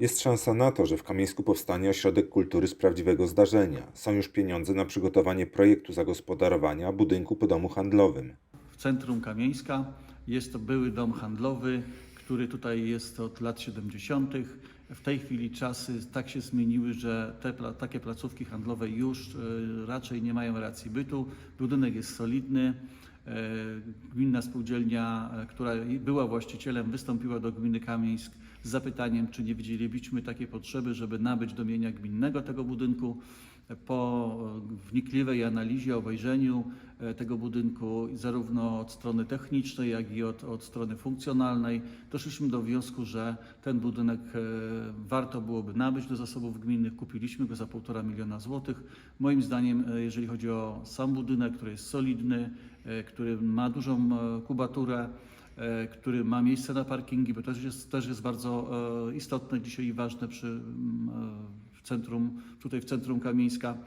Jest szansa na to, że w Kamieńsku powstanie ośrodek kultury z prawdziwego zdarzenia. Są już pieniądze na przygotowanie projektu zagospodarowania budynku po domu handlowym. w centrum Kamieńska. Jest to były dom handlowy, który tutaj jest od lat 70. W tej chwili czasy tak się zmieniły, że te, takie placówki handlowe już e, raczej nie mają racji bytu. Budynek jest solidny. E, Gminna spółdzielnia, e, która była właścicielem, wystąpiła do gminy Kamieńsk z zapytaniem, czy nie widzielibyśmy takiej potrzeby, żeby nabyć do mienia gminnego tego budynku. Po wnikliwej analizie, obejrzeniu e, tego budynku, zarówno od strony technicznej, jak i od, od strony funkcjonalnej, doszliśmy do wniosku, że ten budynek e, warto byłoby nabyć do zasobów gminnych. Kupiliśmy go za 1,5 miliona złotych. Moim zdaniem, e, jeżeli chodzi o sam budynek, który jest solidny, który ma dużą kubaturę, który ma miejsce na parkingi, bo też jest, też jest bardzo istotne dzisiaj i ważne przy centrum, tutaj w centrum Kamieńska.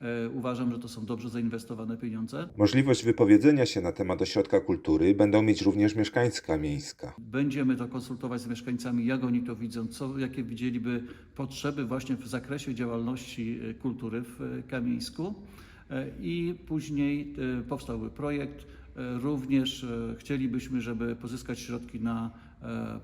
E, Uważam, że to są dobrze zainwestowane pieniądze. Możliwość wypowiedzenia się na temat ośrodka kultury będą mieć również mieszkańcy Kamieńska. Będziemy to konsultować z mieszkańcami, jak oni to widzą, co, jakie widzieliby potrzeby właśnie w zakresie działalności e, kultury w e, Kamieńsku. I później powstałby projekt. Również chcielibyśmy, żeby pozyskać środki na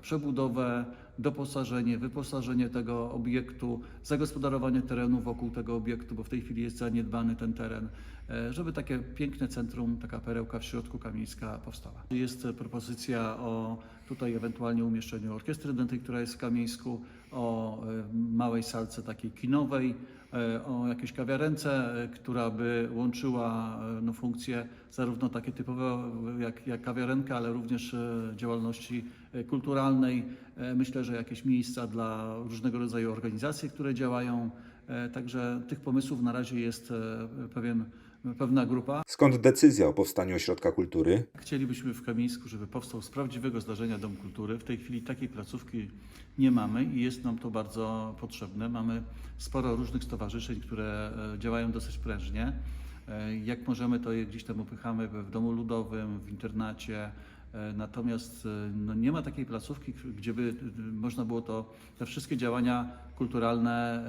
przebudowę, doposażenie, wyposażenie tego obiektu, zagospodarowanie terenu wokół tego obiektu, bo w tej chwili jest zaniedbany ten teren, e, żeby takie piękne centrum, taka perełka w środku Kamieńska powstała. Jest e, propozycja o tutaj ewentualnie umieszczeniu orkiestry dętej, która jest w Kamieńsku, o e, małej salce takiej kinowej, e, o jakiejś kawiarence, e, która by łączyła e, no, funkcje zarówno takie typowe e, jak, jak kawiarenka, ale również e, działalności e, kulturalnej. E, Myślę, że jakieś miejsca dla różnego rodzaju organizacji, które działają. E, Także tych pomysłów na razie jest e, pewien, pewna grupa. Skąd decyzja o powstaniu ośrodka kultury? Chcielibyśmy w Kamieńsku, żeby powstał z prawdziwego zdarzenia Dom Kultury. W tej chwili takiej placówki nie mamy i jest nam to bardzo potrzebne. Mamy sporo różnych stowarzyszeń, które e, działają dosyć prężnie. E, Jak możemy, to je gdzieś tam upychamy w domu ludowym, w internacie. E, Natomiast e, no, nie ma takiej placówki, gdzie by e, można było to, te wszystkie działania kulturalne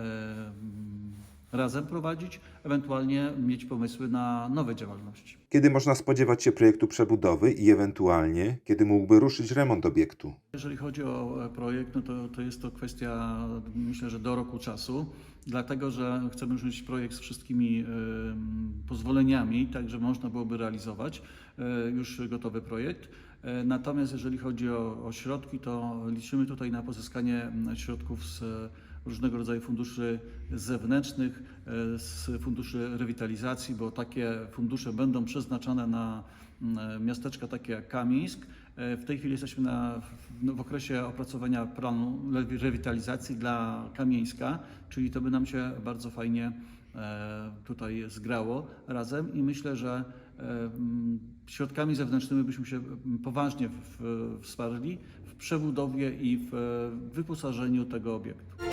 razem prowadzić, ewentualnie mieć pomysły na nowe działalności. Kiedy można spodziewać się projektu przebudowy i ewentualnie, kiedy mógłby ruszyć remont obiektu? Jeżeli chodzi o e, projekt, no to, to jest to kwestia, myślę, że do roku czasu, dlatego że chcemy już mieć projekt z wszystkimi em, pozwoleniami, tak żeby można byłoby realizować e, już gotowy projekt. Natomiast jeżeli chodzi o, o środki, to liczymy tutaj na pozyskanie środków z różnego rodzaju funduszy zewnętrznych, e, z funduszy rewitalizacji, bo takie fundusze będą przeznaczone na mm, miasteczka takie jak Kamieńsk. E, W tej chwili jesteśmy na, w, no, okresie opracowania planu rewitalizacji dla Kamieńska, czyli to by nam się bardzo fajnie e, tutaj zgrało razem i myślę, że e, mm, środkami zewnętrznymi byśmy się mm, poważnie wsparli w przebudowie i w e, wyposażeniu tego obiektu.